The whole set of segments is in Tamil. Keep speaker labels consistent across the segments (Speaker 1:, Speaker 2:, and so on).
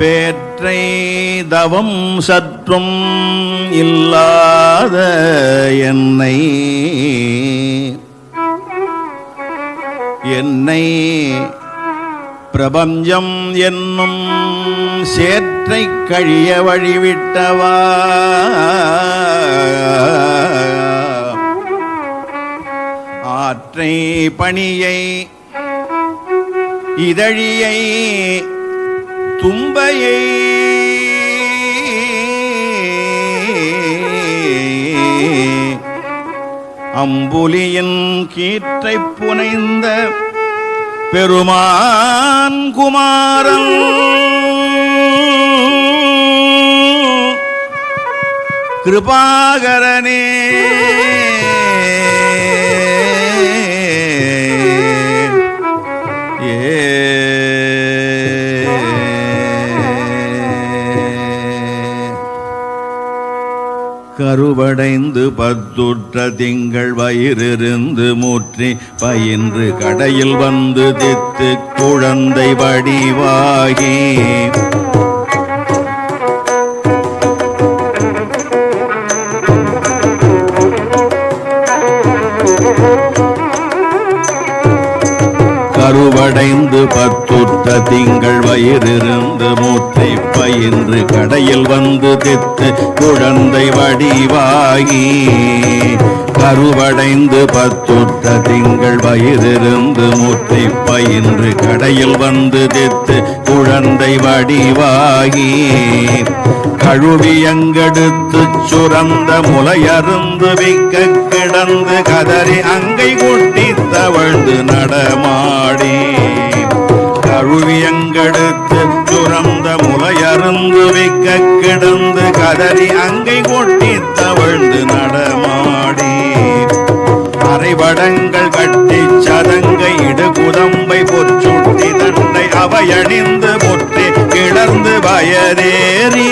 Speaker 1: பேற்றை சற்றும் இல்லாத என்னை என்னை பிரபஞ்சம் என்னும் சேற்றை கழிய வழிவிட்டவா ஆற்றை பணியை இதழியை தும்பையை அம்புலியின் கீற்றைப் புனைந்த பெருமான் குமாரன் கிருபாகரனே ஏ கருவடைந்து பத்துற்ற திங்கள் வயிறிருந்து மூற்றி பயின்று கடையில் வந்து தித்து குழந்தை வடிவாகி பத்துத்த திங்கள் வயிறிருந்து மூத்தை பயின்று கடையில் வந்து தித்து குழந்தை வடிவாகி கருவடைந்து பத்துத்த திங்கள் வயிறிருந்து மூத்தை பயின்று கடையில் வந்து தித்து குழந்தை வடிவாகி கழுவி கழுவியங்கெடுத்து சுரந்த முலையருந்து விக்க கிடந்து கதறி அங்கை கூட்டி தவழ்ந்து நடமாடி அழுவியங்கடுத்து துறந்த முலையருந்து விக்க கிடந்து கதறி அங்கை கொட்டி தவழ்ந்து நடமாடி அரைவடங்கள் கட்டி சதங்கை இடு குதம்பை பொற்றுட்டி தண்டை அவையணிந்து பொற்றி கிடந்து வயதேறி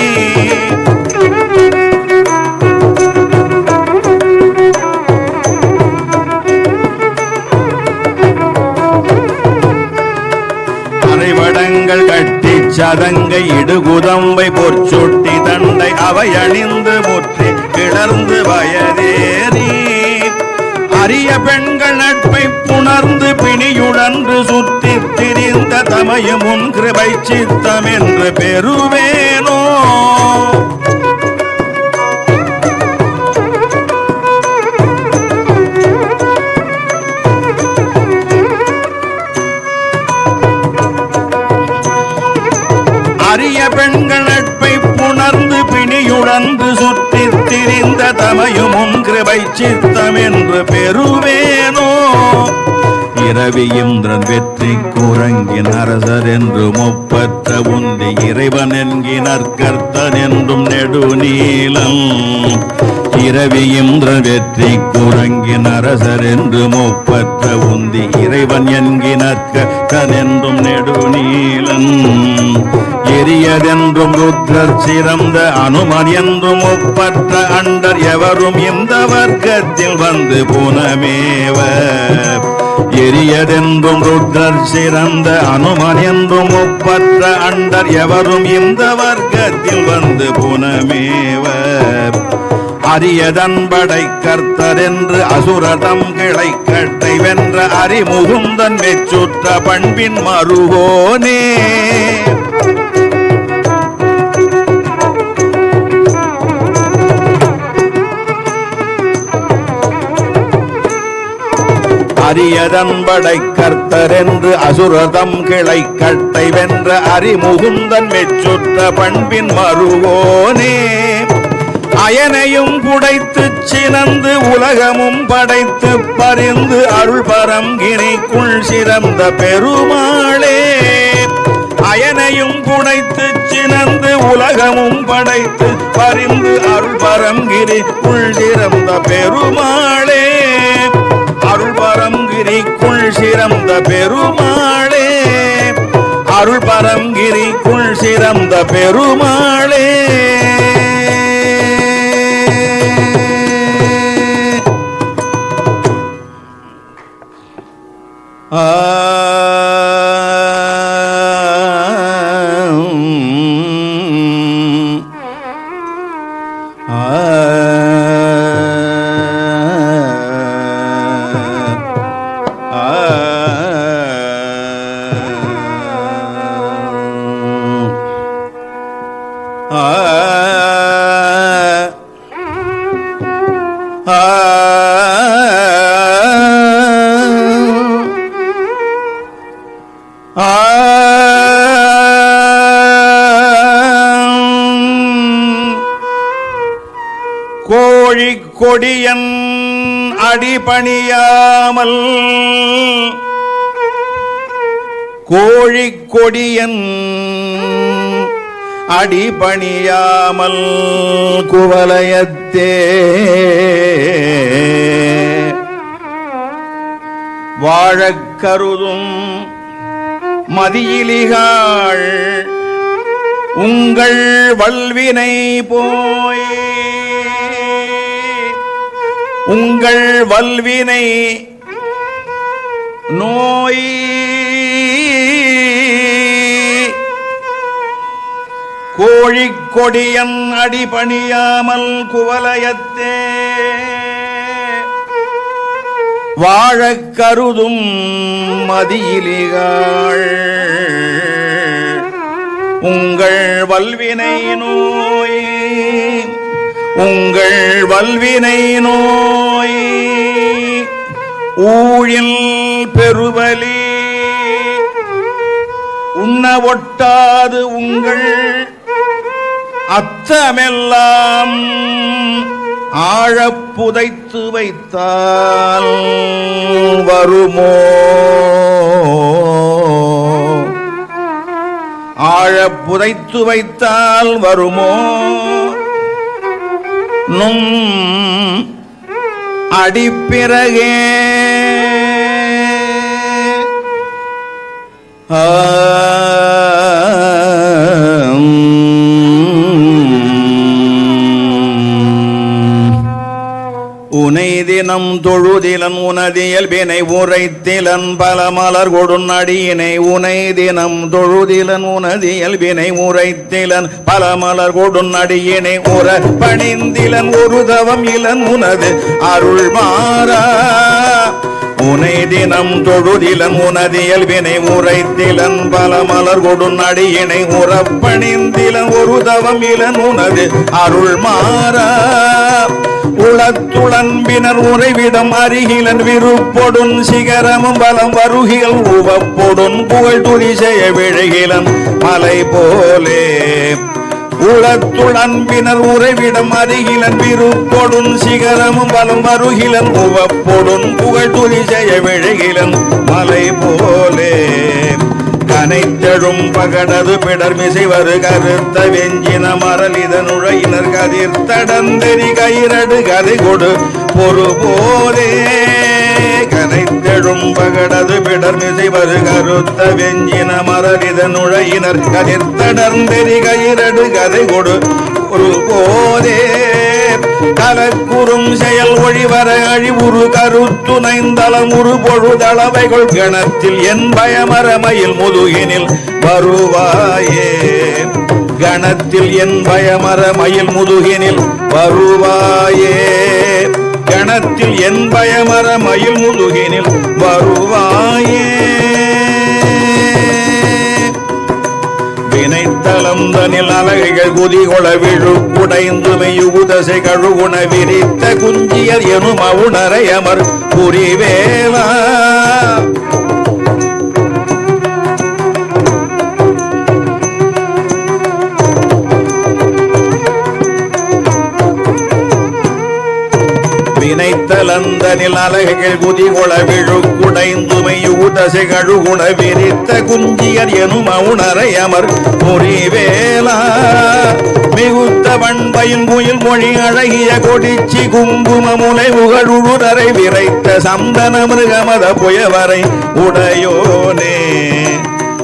Speaker 1: சதங்கை இடுகுதம்பை பொற்சுட்டி தண்டை அவை அணிந்து போற்றி கிளர்ந்து வயதேறி அரிய பெண்கள் நட்பை புணர்ந்து பிணியுடன்று சுற்றி திரிந்த தமயமுன் கிருபை சித்தம் என்று பெறுவேனோ சித்தம் என்று பெறுவேனோ இரவி இந்திரன் வெற்றி குரங்கின் அரசர் என்று முப்பத்த உந்தி இறைவன் என்கினர் கர்த்தன் என்றும் நெடுநீளம் இரவி இந்திரன் வெற்றி குரங்கின் அரசர் என்று முப்பற்ற உந்தி இறைவன் என்கினற்க தனென்றும் நெடுநீலன் எரியதென்றும் ருத்ரர் சிறந்த அனுமன் என்றும் ஒப்பற்ற அண்டர் எவரும் இந்த வர்க்கத்தில் வந்து புனமேவ எரியதென்றும் ருத்ரர் சிறந்த அனுமன் என்றும் ஒப்பற்ற அண்டர் எவரும் இந்த வர்க்கத்தில் வந்து புனமேவர் அரியதன் படை கர்த்தர் என்று அசுரதம் கிளை கட்டை வென்ற அறிமுகுந்தன் வெச்சுற்ற பண்பின் மருகோனே அரியதன்படை என்று அசுரதம் கிளை கட்டை வென்ற அறிமுகுந்தன் மெச்சுற்ற பண்பின் மருவோனே அயனையும் புடைத்து சினந்து உலகமும் படைத்து பறிந்து அருள் பரங்கினைக்குள் சிறந்த பெருமாளே அயனையும் புடைத்து சினந்து உலகமும் படைத்து பறிந்து அருள் பரங்கிரிக்குள் சிறந்த பெருமாளே அருள் பரங்கிரிக்குள் சிறந்த பெருமாளே அருள் பரங்கிரிக்குள் சிறந்த பெருமாளே Uh, கோடியன் அடிபணியாமல் கோழி கொடியன் அடிபணியாமல் குவலயத்தே வாழக்கருதும் மதியிலிகாள் உங்கள் வல்வினை போயே உங்கள் வல்வினை நோய் கோழிக் கோழிக்கொடியன் அடிபணியாமல் குவலயத்தே வாழக் கருதும் மதியிலிகாள் உங்கள் வல்வினை நோயே உங்கள் வல்வினை நோய் ஊழில் பெருவலி உண்ண ஒட்டாது உங்கள் அத்தமெல்லாம் ஆழப்புதைத்து வைத்தால் வருமோ ஆழப்புதைத்து வைத்தால் வருமோ நும் அடிப்பிறகே ஆ உனை தினம் தொழுதிலன் உனது இயல்பினை உரைத்திலன் பல மலர் கொடுநடியினை உனை தினம் தொழுதிலன் உனது இயல்பினை உரைத்திலன் பல மலர் நடியினை உற பணிந்திலன் ஒரு தவம் இளன் உனது அருள் மாறா உனை தினம் தொழுதிலன் உனதியல் உனதியல்வினை உரைத்திலன் பல மலர் கொடுநடியினை உறப்பணிந்திலன் ஒரு தவம் இளன் உனது அருள் மாறா உளத்துளன்பினர் உறைவிடம் அருகிலன் விருப்பொடும் சிகரமும் பலம் வருகில் உவப்பொடும் புகழ் துதி செய்ய விழுகிலன் மலை போலே உளத்துழன்பினர் உறைவிடம் அருகிலன் விருப்பொடுன் சிகரமும் பலம் அருகிலன் உவப்பொடுன் புகழ் துளி செய்ய விழகிலன் மலை போலே கனைத்தழும் பகடது பிடர் வரு கருத்த வெஞ்சின மரல் இதனுழையினர் கதிர் தடந்தெறி கயிரடு கதை கொடு பொறுபோலே வாழும் பகடது பிடர் மிசை வரு கருத்த வெஞ்சின மரவித நுழையினர் கதிர்த்தடர்ந்தெறி கயிரடு கதை கொடு ஒரு போதே கலக்குறும் செயல் ஒழிவர அழிவுறு கருத்துணைந்தளம் உரு பொழுதளவைகள் கணத்தில் என் பயமரமையில் முதுகினில் வருவாயே கணத்தில் என் பயமரமையில் முதுகினில் வருவாயே கணத்தில் என் பயமர மயில் முழுகினில் வருவாயே தனில் அலகைகள் குதிகொள விழுப்புடைந்து மெய்யுகுதசை கழுகுண விரித்த குஞ்சியர் எனும் அவுணரையமர் அமர் புரிவேலா தலந்தனில் தலந்த நில அழகுகள் குதிகொள குண விரித்த குஞ்சியர் எனும் அவுணரை அமர் பொறிவேலா மிகுத்த பண்பையின் குயில் மொழி அழகிய கொடிச்சி குங்கும குங்குமமுலை முகழுடரை விரைத்த சந்தன மிருகமத புயவரை உடையோனே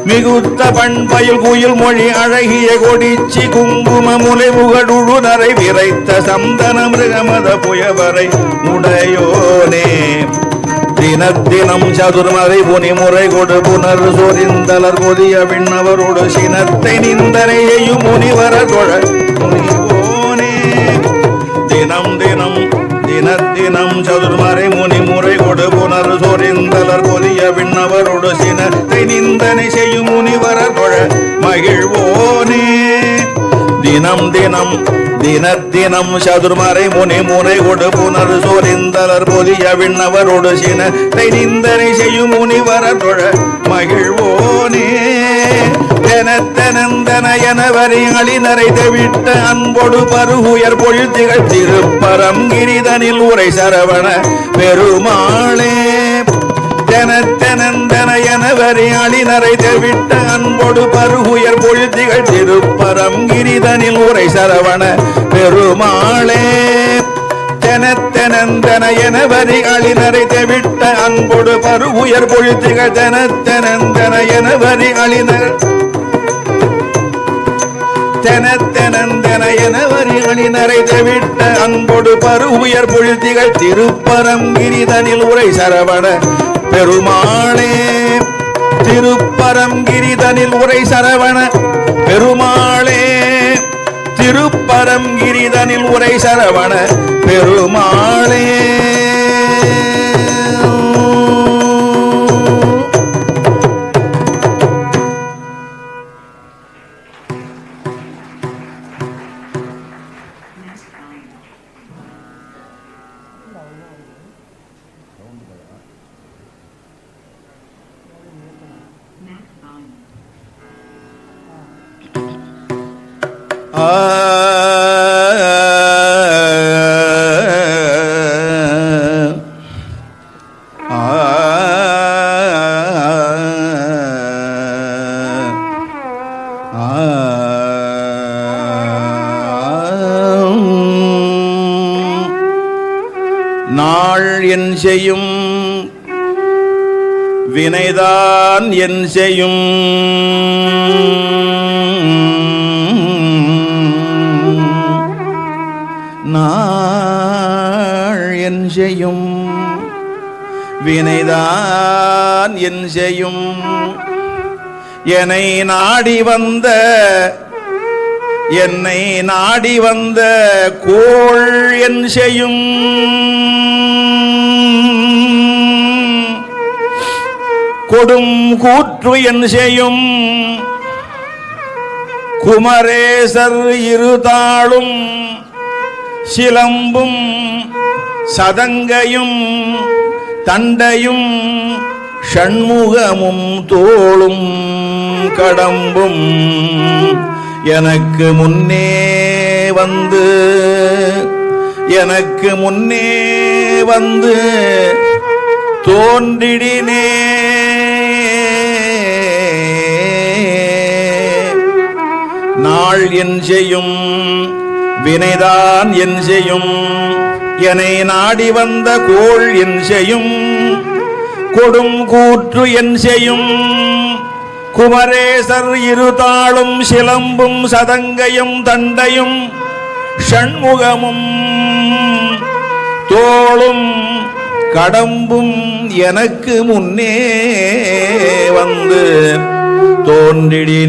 Speaker 1: மிகுத்த பண்பயில் குயில் மொழி அழகிய கொடிச்சி குங்கும முலை முகடுழு நரை விரைத்த சந்தன மிருகமத புயவரை உடையோனே தினத்தினம் சதுர்மறை புனி முறை கொடு புனர் சொரிந்தலர் கொதிய பின்னவரோடு சினத்தை நிந்தனையையும் முனிவர தொழ முனிவோனே தினம் தினம் தினத்தினம் சதுர்மறை முனி முறை கொடு புனர் சொரிந்தலர் கொதிய தினம் தினம் தினத்தினம் சதுர்மறை முனி முனை முனை புனர் சோரிந்தலர் பொலிய விண்ணவரோடு சினை நிந்தனை செய்யும் முனிவரதொழ மகிழ்வோனே தெனத்தெனந்தனையனவரிகளினரை தவிட்ட அன்பொடு பருகுயர் பொழுத்திகள் திருப்பரம் கிரிதனில் உரை சரவண பெருமாளே தெனத்தெனந்தனையனவரை அணிநரை தெவிட்ட அன்பொடு பருகுயர் பொழுதிகள் திருப்பரம் கிரிதனில் உரை சரவண பெருமாளே தெனத்தெனந்தனையனவரி அழிநரை தெவிட்ட அன்பொடு பருகுயர் பொழுதிகள் தெனத்தெனந்தனையனவரி அழினர் தெனத்தெனந்தனையனவரிகளினரை தவிட்ட அன்பொடு பரு உயர் பொழுதிகள் திருப்பரங்கிரிதனில் உரை சரவண பெருமானே திருப்பரம் கிரிதனில் உரை சரவண பெருமாளே திருப்பரம் கிரிதனில் உரை சரவண பெருமாளே நாள் என் செய்யும் வினைதான் என் செய்யும் நாள் என் செய்யும் வினைதான் என் செய்யும் என்னை நாடி வந்த என்னை நாடி வந்த கோள் என் செய்யும் கொடும் கூற்று என் செய்யும் குமரேசர் இருதாளும் சிலம்பும் சதங்கையும் தண்டையும் ஷண்முகமும் தோளும் கடம்பும் எனக்கு முன்னே வந்து எனக்கு முன்னே வந்து தோன்றிடினே நாள் என் செய்யும் வினைதான் என் செய்யும் என்னை நாடி வந்த கோள் என் செய்யும் கொடும் கூற்று என் செய்யும் குமரேசர் இருதாளும் சிலம்பும் சதங்கையும் தண்டையும் ஷண்முகமும் தோளும் கடம்பும் எனக்கு முன்னே வந்து தோன்றிடினே